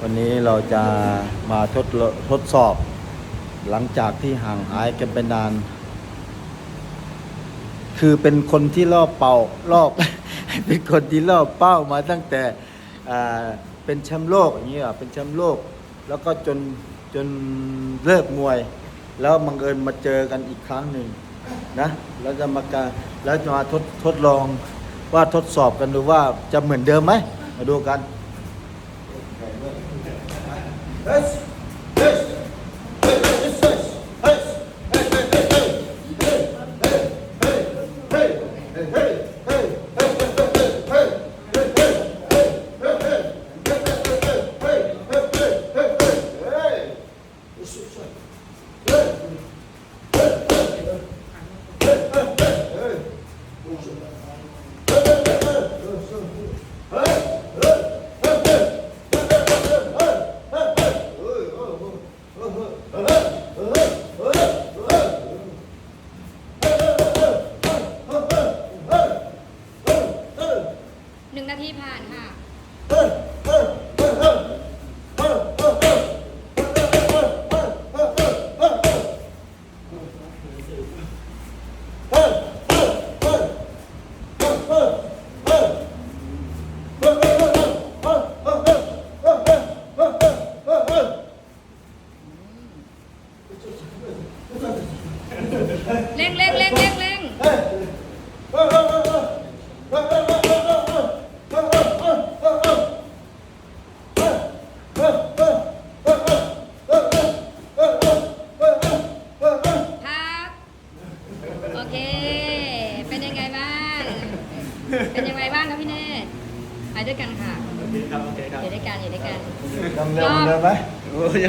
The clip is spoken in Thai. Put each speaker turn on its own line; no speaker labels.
วันนี้เราจะมาทดทดสอบ หลังจากที่ห่างหายกันไปนาน คือเป็นคนที่ล่อเป่ารอบเป็นคนที่ล่อเป้ามาตั้งแต่เป็นแชมป์โลกอย่างนี้อะเป็นแชมป์โลก แล้วก็จนจนเลิกมวย แล้วบังเอิญมาเจอกันอีกครั้งหนึ่งนะแล้วจะมาการแล้วจะมาทดทดลองว่าทดสอบกันดูว่าจะเหมือนเดิมไหมมาดูกัน
หนึ่ง ทีผ่านค่ะ เร่งเร่งเร่งเร่งเร่ง พัก โอเค เป็นยังไงบ้าง เป็นยังไงบ้างครับพี่เนตรไปด้วยกันค่ะ
ครับโอเคครับ
อยู่ด้วยกันอยู่ด้วยกัน
ยังเร็วเหมือนเดิมไหม
โอ้ยัง